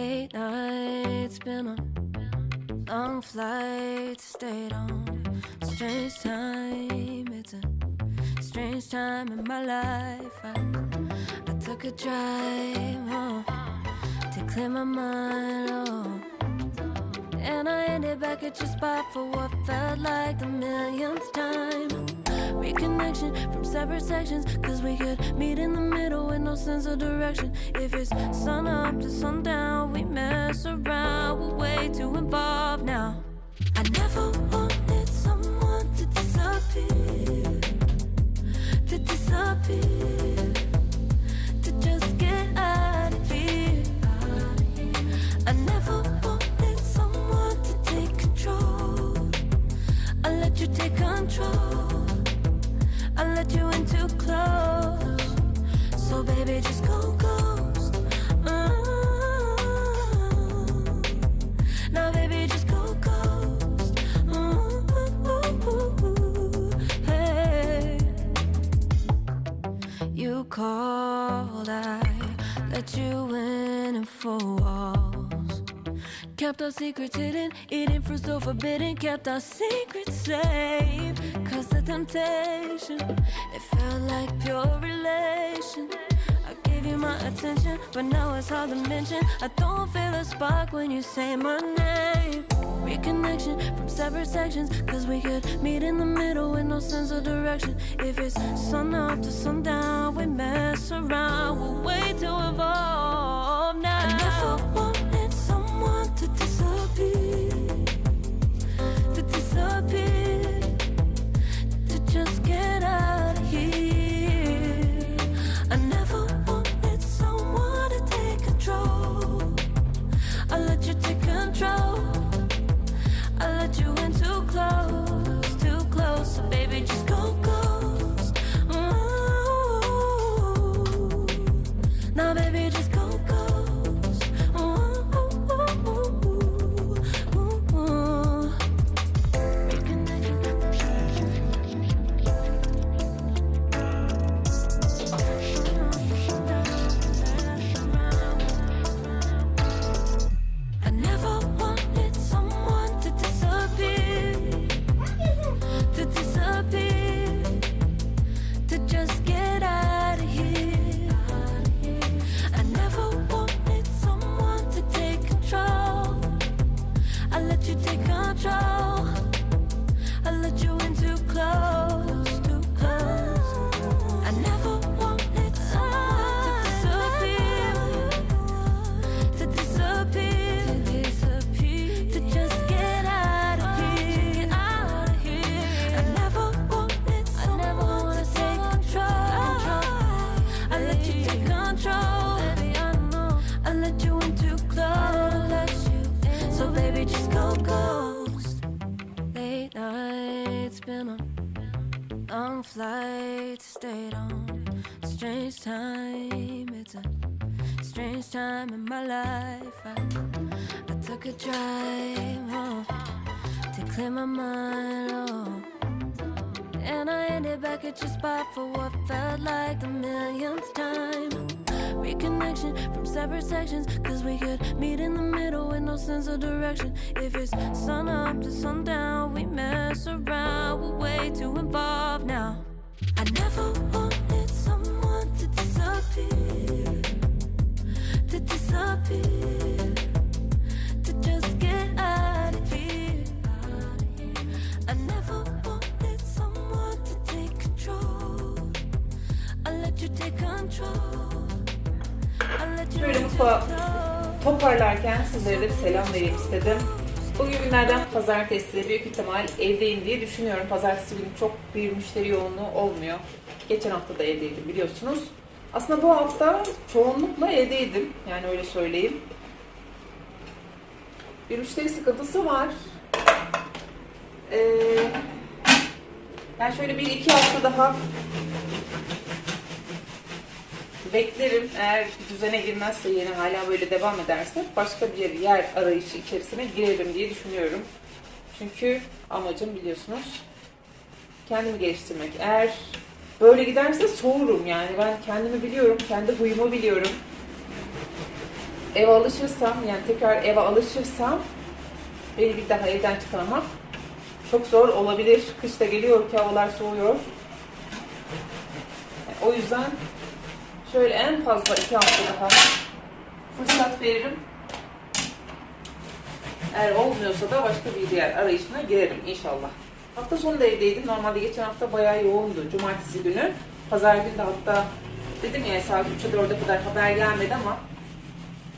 Late nights, been a long flight, stayed on. Strange time, it's a strange time in my life. I, I took a drive oh, to clear my mind. Oh. And I ended back at your spot for what felt like the millionth time. Reconnection from separate sections, cause we could meet in the middle with no sense of direction. If it's sun up to sundown, we mess around, I you in too close. So baby, just go ghost. Mm. Now baby, just go ghost. Mm. Hey. You called, I let you in and four walls. Kept our secrets hidden, eating fruit so forbidden. Kept our secrets safe. Temptation, it felt like pure relation. I gave you my attention, but now it's hard to mention. I don't feel a spark when you say my name. Reconnection from separate sections, cause we could meet in the middle with no sense of direction. If it's sun up to sundown, we mess around, we're way too involved now. Baby, just go ghost. Late nights, been on long flights, stayed on. Strange time, it's a strange time in my life. I, I took a drive home to clear my mind. Oh. And I ended back at your spot for what felt like the millionth time. Reconnection from separate sections, cause we could meet in the middle with no sense of direction. If it's sun up to sundown, we mess around, we're way too involved now. I never bir selam vereyim istedim. Bugün günlerden pazartesi büyük ihtimal evdeyim diye düşünüyorum. Pazartesi günü çok bir müşteri yoğunluğu olmuyor. Geçen hafta da evdeydim biliyorsunuz. Aslında bu hafta çoğunlukla evdeydim. Yani öyle söyleyeyim. Bir müşteri sıkıntısı var. Ee, yani şöyle bir iki hafta daha Beklerim eğer düzene girmezse yine hala böyle devam ederse başka bir yer arayışı içerisine girelim diye düşünüyorum. Çünkü amacım biliyorsunuz kendimi geliştirmek. Eğer böyle giderse soğurum yani ben kendimi biliyorum, kendi huyumu biliyorum. eve alışırsam yani tekrar eve alışırsam beni bir daha evden çıkarmak çok zor olabilir. Kış da geliyor ki havalar soğuyor. O yüzden şöyle en fazla iki hafta daha fırsat veririm. Eğer olmuyorsa da başka bir yer arayışına girerim inşallah. Hafta sonu da evdeydim. Normalde geçen hafta bayağı yoğundu. Cumartesi günü. Pazar günü de hatta dedim ya saat 3'e 4'e kadar haber gelmedi ama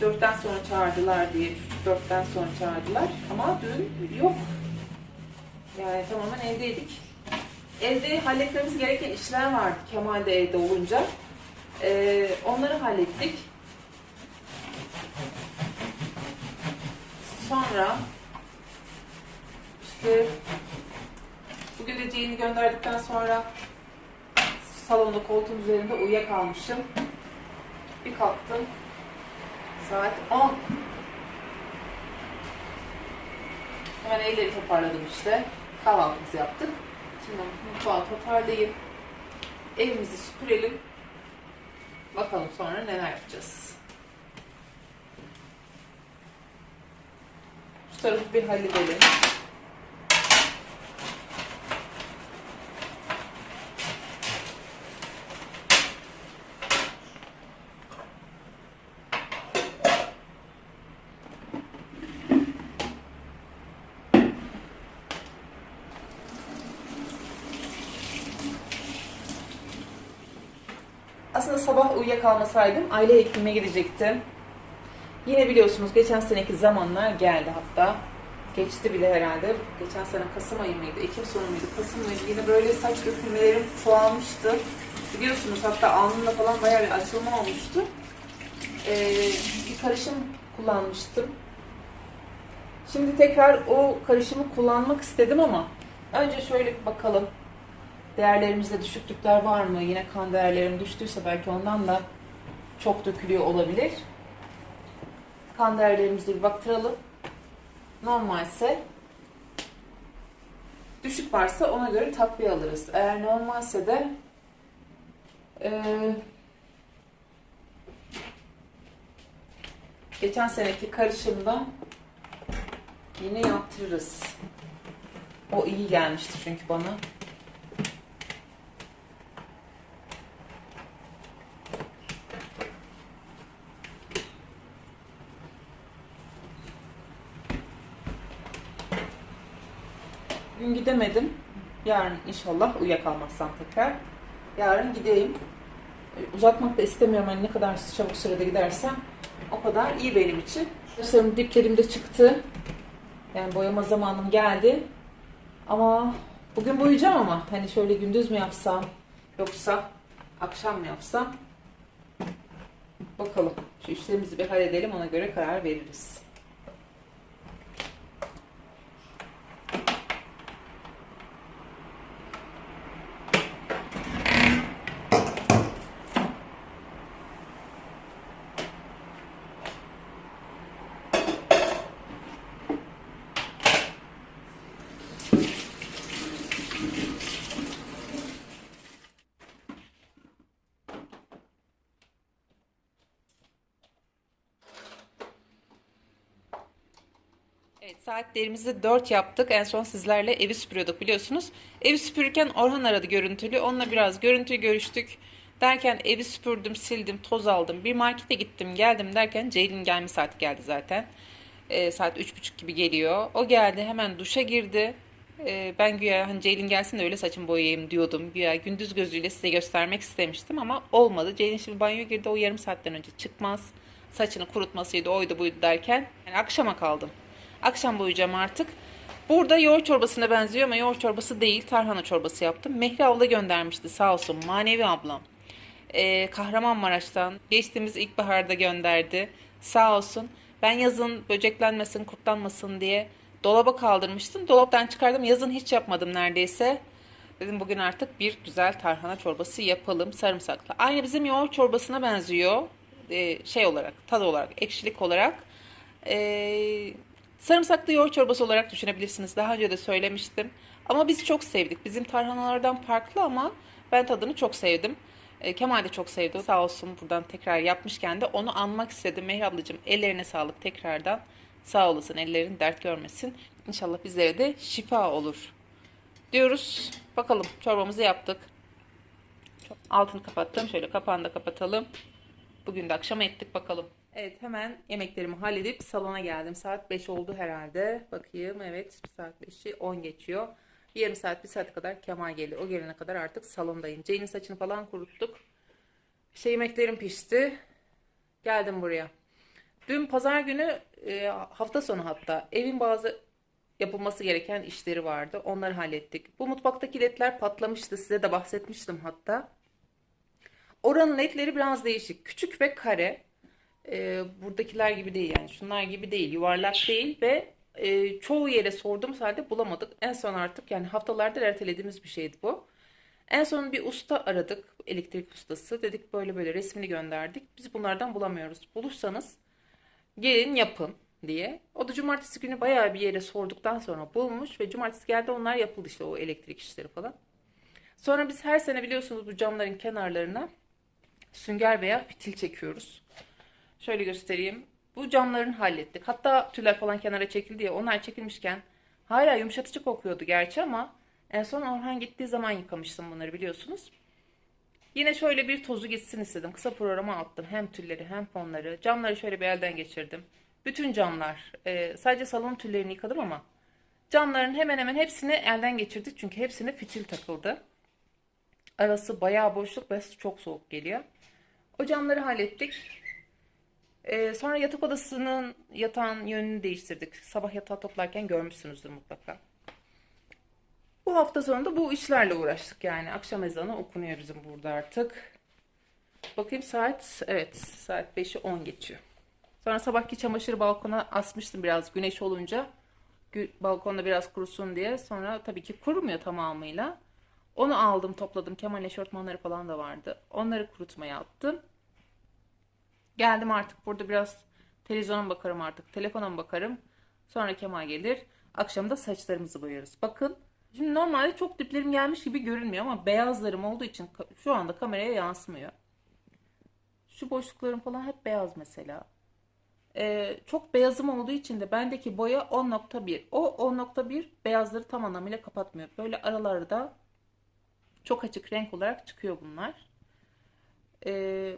4'ten sonra çağırdılar diye. 4'ten sonra çağırdılar. Ama dün yok. Yani tamamen evdeydik. Evde halletmemiz gereken işler vardı Kemal de evde olunca. Ee, onları hallettik. Sonra işte de Jane'i gönderdikten sonra salonda koltuğun üzerinde uyuyakalmışım. Bir kalktım. Saat 10. Hemen elleri toparladım işte. Kahvaltımızı yaptık. Şimdi mutfağı toparlayayım. Evimizi süpürelim. Bakalım sonra neler yapacağız. Şu tarafı bir halledelim. Aslında sabah uyuyakalmasaydım aile hekimine gidecektim. Yine biliyorsunuz geçen seneki zamanlar geldi hatta. Geçti bile herhalde. Geçen sene Kasım ayı mıydı, Ekim sonu muydu, Kasım mıydı? Yine böyle saç dökülmelerim çoğalmıştı. Biliyorsunuz hatta alnımda falan bayağı bir açılma olmuştu. Ee, bir karışım kullanmıştım. Şimdi tekrar o karışımı kullanmak istedim ama önce şöyle bakalım. Değerlerimizde düşüklükler var mı? Yine kan değerlerim düştüyse belki ondan da çok dökülüyor olabilir. Kan değerlerimize bir baktıralım. Normalse düşük varsa ona göre takviye alırız. Eğer normalse de eee, geçen seneki karışımda yine yaptırırız. O iyi gelmişti çünkü bana. Bugün gidemedim. Yarın inşallah uyuyakalmazsam tekrar. Yarın gideyim. E, Uzatmak da istemiyorum. Hani ne kadar çabuk sürede gidersem o kadar iyi benim için. Saçlarım diplerimde çıktı. Yani boyama zamanım geldi. Ama bugün boyayacağım ama hani şöyle gündüz mü yapsam yoksa akşam mı yapsam bakalım. Şu işlerimizi bir halledelim ona göre karar veririz. Evet saatlerimizi 4 yaptık. En son sizlerle evi süpürüyorduk biliyorsunuz. Evi süpürürken Orhan aradı görüntülü. Onunla biraz görüntü görüştük. Derken evi süpürdüm, sildim, toz aldım. Bir markete gittim, geldim derken Ceylin gelme saati geldi zaten. Ee, saat 3.30 gibi geliyor. O geldi hemen duşa girdi. Ee, ben güya hani Ceylin gelsin de öyle saçımı boyayayım diyordum. Güya gündüz gözüyle size göstermek istemiştim ama olmadı. Ceylin şimdi banyoya girdi. O yarım saatten önce çıkmaz. Saçını kurutmasıydı, oydu buydu derken. Yani akşama kaldım. Akşam boyayacağım artık. Burada yoğurt çorbasına benziyor ama yoğurt çorbası değil. Tarhana çorbası yaptım. Mehri abla göndermişti sağ olsun. Manevi ablam. Ee, Kahramanmaraş'tan geçtiğimiz ilkbaharda gönderdi. Sağ olsun. Ben yazın böceklenmesin, kurtlanmasın diye dolaba kaldırmıştım. Dolaptan çıkardım. Yazın hiç yapmadım neredeyse. Dedim bugün artık bir güzel tarhana çorbası yapalım sarımsaklı. Aynı bizim yoğurt çorbasına benziyor. Ee, şey olarak, tad olarak, ekşilik olarak. Ee, sarımsaklı yoğurt çorbası olarak düşünebilirsiniz. Daha önce de söylemiştim. Ama biz çok sevdik. Bizim tarhanalardan farklı ama ben tadını çok sevdim. E, Kemal de çok sevdi. Sağ olsun buradan tekrar yapmışken de onu anmak istedim. Mehri ablacığım ellerine sağlık tekrardan. Sağ olasın ellerin dert görmesin. İnşallah bizlere de şifa olur. Diyoruz. Bakalım çorbamızı yaptık. Altını kapattım. Şöyle kapağını da kapatalım. Bugün de akşam ettik bakalım. Evet hemen yemeklerimi halledip salona geldim. Saat 5 oldu herhalde. Bakayım evet saat 5'i 10 geçiyor. Yarım saat bir saate kadar Kemal gelir. O gelene kadar artık salondayım. Jane'in saçını falan kuruttuk. İşte yemeklerim pişti. Geldim buraya. Dün pazar günü e, hafta sonu hatta evin bazı yapılması gereken işleri vardı. Onları hallettik. Bu mutfaktaki ledler patlamıştı. Size de bahsetmiştim hatta. Oranın ledleri biraz değişik. Küçük ve kare. Ee, buradakiler gibi değil yani. Şunlar gibi değil. Yuvarlak değil ve e, çoğu yere sorduğumuz halde bulamadık. En son artık yani haftalardır ertelediğimiz bir şeydi bu. En son bir usta aradık. Elektrik ustası. Dedik böyle böyle resmini gönderdik. Biz bunlardan bulamıyoruz. Bulursanız gelin yapın diye. O da cumartesi günü bayağı bir yere sorduktan sonra bulmuş ve cumartesi geldi onlar yapıldı işte o elektrik işleri falan. Sonra biz her sene biliyorsunuz bu camların kenarlarına sünger veya fitil çekiyoruz. Şöyle göstereyim. Bu camların hallettik. Hatta tüller falan kenara çekildi ya onlar çekilmişken hala yumuşatıcı kokuyordu gerçi ama en son Orhan gittiği zaman yıkamıştım bunları biliyorsunuz. Yine şöyle bir tozu gitsin istedim. Kısa programa attım. Hem tülleri hem fonları. Camları şöyle bir elden geçirdim. Bütün camlar. e, sadece salon tüllerini yıkadım ama camların hemen hemen hepsini elden geçirdik. Çünkü hepsine fitil takıldı. Arası bayağı boşluk ve çok soğuk geliyor. O camları hallettik. Ee, sonra yatak odasının yatağın yönünü değiştirdik. Sabah yatağı toplarken görmüşsünüzdür mutlaka. Bu hafta sonunda bu işlerle uğraştık yani. Akşam ezanı okunuyor bizim burada artık. Bakayım saat, evet saat 5'i 10 geçiyor. Sonra sabahki çamaşırı balkona asmıştım biraz güneş olunca. Balkonda biraz kurusun diye. Sonra tabii ki kurumuyor tamamıyla. Onu aldım topladım. Kemal eşortmanları falan da vardı. Onları kurutmaya attım. Geldim artık burada biraz televizyona bakarım artık. Telefona bakarım. Sonra Kemal gelir. Akşam da saçlarımızı boyarız. Bakın. Şimdi normalde çok diplerim gelmiş gibi görünmüyor ama beyazlarım olduğu için şu anda kameraya yansımıyor. Şu boşluklarım falan hep beyaz mesela. Ee, çok beyazım olduğu için de bendeki boya 10.1. O 10.1 beyazları tam anlamıyla kapatmıyor. Böyle aralarda çok açık renk olarak çıkıyor bunlar. Ee,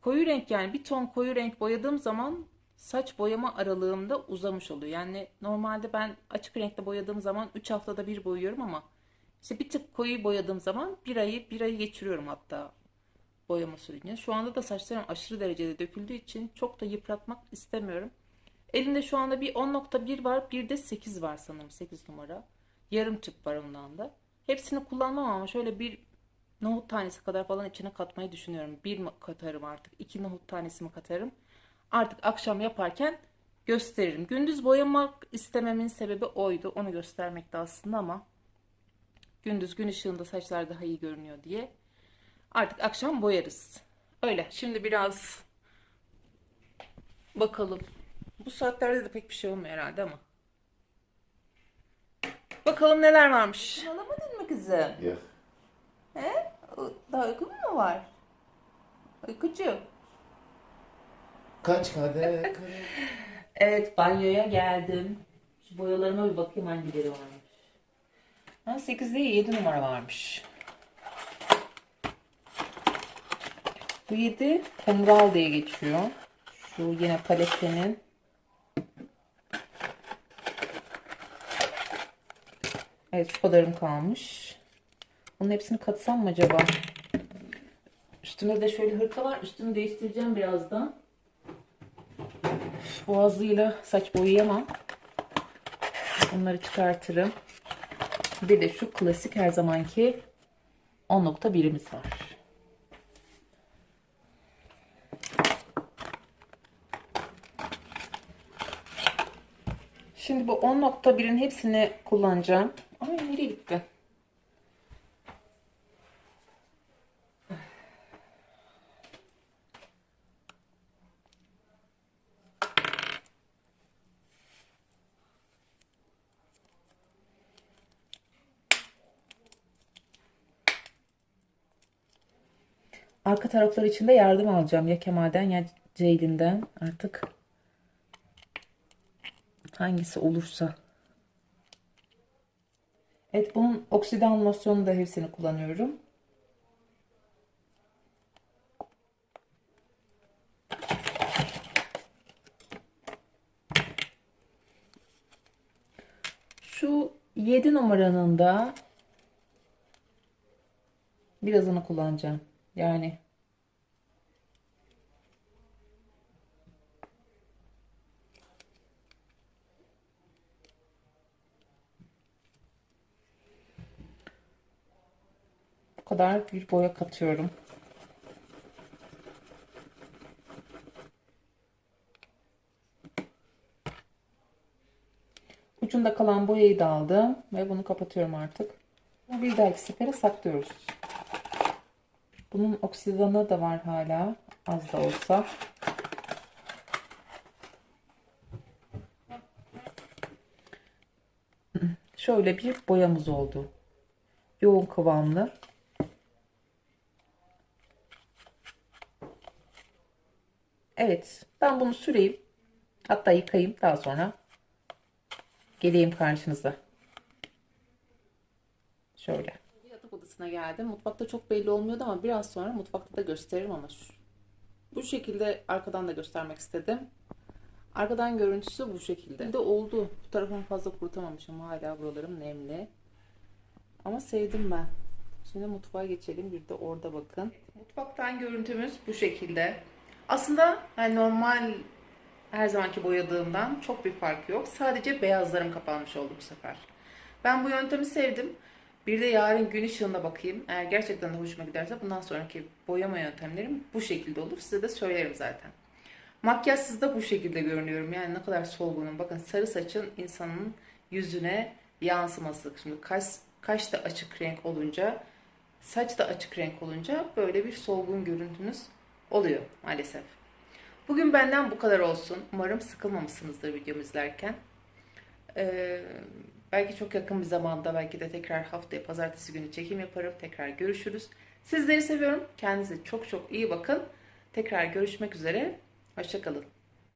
koyu renk yani bir ton koyu renk boyadığım zaman saç boyama aralığımda uzamış oluyor. Yani normalde ben açık renkte boyadığım zaman 3 haftada bir boyuyorum ama işte bir tık koyu boyadığım zaman bir ayı bir ayı geçiriyorum hatta boyama sürecini. Şu anda da saçlarım aşırı derecede döküldüğü için çok da yıpratmak istemiyorum. Elimde şu anda bir 10.1 var, bir de 8 var sanırım 8 numara. Yarım tüp var ondan da. Hepsini kullanmam ama şöyle bir nohut tanesi kadar falan içine katmayı düşünüyorum. Bir mi katarım artık, iki nohut tanesi mi katarım. Artık akşam yaparken gösteririm. Gündüz boyamak istememin sebebi oydu. Onu göstermekte aslında ama gündüz gün ışığında saçlar daha iyi görünüyor diye. Artık akşam boyarız. Öyle. Şimdi biraz bakalım. Bu saatlerde de pek bir şey olmuyor herhalde ama. Bakalım neler varmış. Alamadın mı kızım? Yok. He? Daha uykun mu var? Uykucu. Kaç kadeh? Evet banyoya geldim. Şu boyalarıma bir bakayım hangileri varmış. Ha 8 değil 7 numara varmış. Bu 7 kumral diye geçiyor. Şu yine palettenin. Evet şu kadarım kalmış. Bunun hepsini katsam mı acaba? Üstümde de şöyle hırka var. Üstümü değiştireceğim birazdan. Boğazlıyla saç boyayamam. Onları çıkartırım. Bir de şu klasik her zamanki 10.1'imiz var. Şimdi bu 10.1'in hepsini kullanacağım. Ay nereye gitti? Arka taraflar için de yardım alacağım. Ya Kemal'den ya Ceylin'den artık. Hangisi olursa. Evet bunun oksidan losyonu da hepsini kullanıyorum. Şu 7 numaranın da birazını kullanacağım. Yani bu kadar bir boya katıyorum. Ucunda kalan boyayı da aldım ve bunu kapatıyorum artık. Bir dahaki sefere saklıyoruz. Bunun oksidanı da var hala az da olsa. Şöyle bir boyamız oldu. Yoğun kıvamlı. Evet, ben bunu süreyim. Hatta yıkayayım daha sonra geleyim karşınıza. Şöyle. Yatak odasına geldim. Mutfakta çok belli olmuyordu ama biraz sonra mutfakta da gösteririm ama şu, bu şekilde arkadan da göstermek istedim. Arkadan görüntüsü bu şekilde. De oldu. Bu tarafımı fazla kurutamamışım. Hala buralarım nemli. Ama sevdim ben. Şimdi mutfağa geçelim. Bir de orada bakın. Mutfaktan görüntümüz bu şekilde. Aslında yani normal her zamanki boyadığımdan çok bir fark yok. Sadece beyazlarım kapanmış oldu bu sefer. Ben bu yöntemi sevdim. Bir de yarın gün ışığında bakayım. Eğer gerçekten de hoşuma giderse bundan sonraki boyama yöntemlerim bu şekilde olur. Size de söylerim zaten. Makyajsız da bu şekilde görünüyorum. Yani ne kadar solgunum. Bakın sarı saçın insanın yüzüne yansıması. Şimdi kaş, kaş da açık renk olunca, saç da açık renk olunca böyle bir solgun görüntünüz oluyor maalesef. Bugün benden bu kadar olsun. Umarım sıkılmamışsınızdır videomu izlerken. Ee, belki çok yakın bir zamanda belki de tekrar haftaya pazartesi günü çekim yaparım. Tekrar görüşürüz. Sizleri seviyorum. Kendinize çok çok iyi bakın. Tekrar görüşmek üzere. Hoşçakalın.